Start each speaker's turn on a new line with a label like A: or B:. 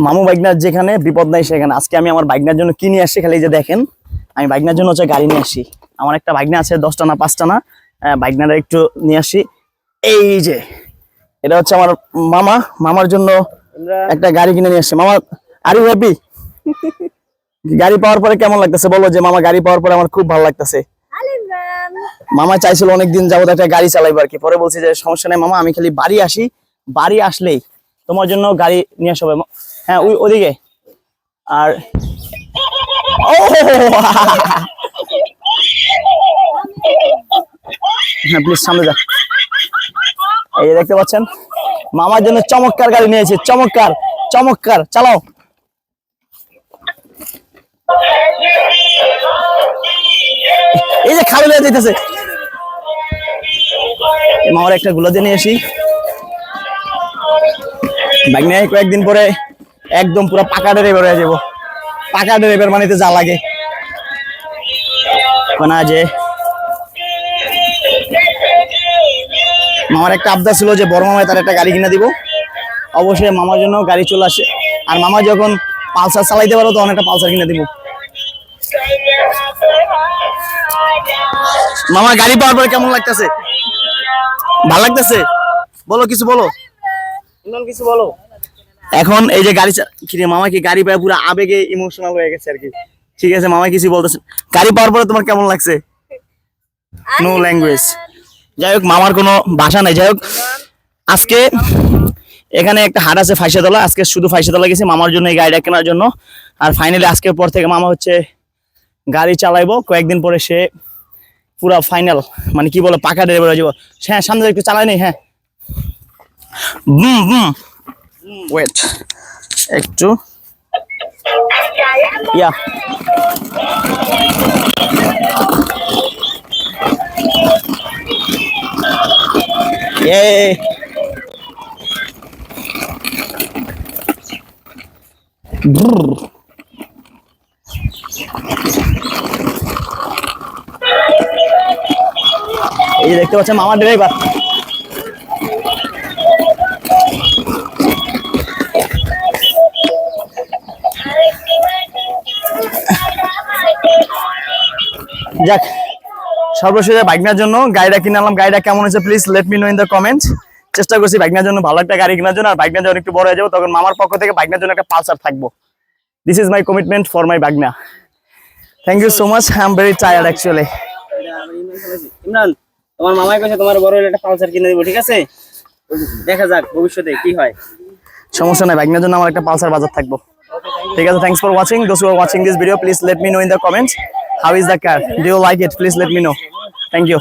A: মামু বাইকনার যেখানে বিপদ নাই সেখানে। আজকে আমি আমার বাইকনার জন্য কি নিয়ে আসছি খালি যে দেখেন আমি বাইকনার জন্য হচ্ছে গাড়ি নিয়ে আসি আমার একটা বাইকনা আছে দশটা না পাঁচটা না বাইকনাটা একটু নিয়ে আসি এই যে এটা হচ্ছে আমার মামা। মামার জন্য একটা গাড়ি কিনে নিয়ে আসছে। মামা আর ইউ হ্যাপি গাড়ি পাওয়ার পরে কেমন লাগতেছে? বলো যে মামা গাড়ি পাওয়ার পরে আমার খুব ভালো লাগতেছে। মামা চাইছিল অনেকদিন যাবত একটা গাড়ি চালাইবো আর কি। পরে বলছি যে সমস্যা নেই মামা আমি খালি বাড়ি আসি। বাড়ি আসলেই তোমার জন্য গাড়ি নিয়ে আসবে হ্যাঁ ওই ওদিকে। আর ও! হ্যাঁ প্লিজ সামনে যা এই দেখতে পাচ্ছেন, মামার জন্য চমৎকার গাড়ি নিয়েছে, চমৎকার চমৎকার, চালাও। এই যে খালি হয়ে যেতেছে মামার একটা গুলো দিয়ে নিয়ে আসি। বাইক নিয়ে কয়েকদিন পরে একদম পুরো পাকা ড্রাইভার হয়ে যাব। পাকা ড্রাইভার মানিতে যা লাগে। যে মামার একটা আবদার ছিল যে বড় মামায় তার একটা গাড়ি কিনে দিব। অবশ্যই মামার জন্য গাড়ি চলে আসে। আর মামা যখন পালসার চালাইতে পারো তখন একটা পালসার কিনে দিব। মামা গাড়ি পাওয়ার পরে কেমন লাগতেছে? ভালো লাগতেছে? বলো, কিছু বলো। কিছু বলো? এখন এই যে গাড়ি চা- কি রে মামা কি গাড়ি পায় পুরো আবেগে ইমোশনাল হয়ে গেছে আর কি? ঠিক আছে মামা কিছু বলতেছে। গাড়ি পাওয়ার পরে তোমার কেমন লাগছে? নো ল্যাঙ্গুয়েজ যাই হোক মামার কোনো ভাষা নাই। যাই হোক আজকে এখানে একটা হাট আছে ফাইসাতলা। আজকে শুধু ফাইসাতলা গেছি মামার জন্য এই গাড়িটা কেনার জন্য। আর ফাইনালি আজকের পর থেকে মামা হচ্ছে গাড়ি চালাইবো। কয়েকদিন পরে সে পুরা ফাইনাল মানে কি বলে পাকা ড্রাইভার হয়ে যাব। হ্যাঁ সামনে একটু চালাই নেই হ্যাঁ। বুম বুম ওয়েট একটু ইয়া Yay! Brrr. এই যে দেখতে পাচ্ছেন মামার ড্রাইভার যাক সর্বশেষে বাইকনার জন্য গাড়িটা কিনে আনলাম। গাড়িটা কেমন হয়েছে please let me know in the comment চেষ্টা করছি বাইকনার জন্য ভালো একটা গাড়ি কেনার জন্য আর বাইকনার যখন একটু বড় হয়ে যাব তখন মামার পক্ষ থেকে বাইকনার জন্য একটা পালসার থাকব। This is my commitment for my Bagna. Thank you so much I am very tired actually
B: Imran তোমার মামাই কাছে তোমার বড় একটা পালসার কিনে দিব ঠিক আছে? দেখা যাক ভবিষ্যতে কি হয়।
A: সমস্যা নাই বাইকনার জন্য আমার একটা পালসার বাজার থাকব। ঠিক আছে thanks for watching those who are watching this video please let me know in the comments How is the car? Do you like it? Please let me know. Thank you.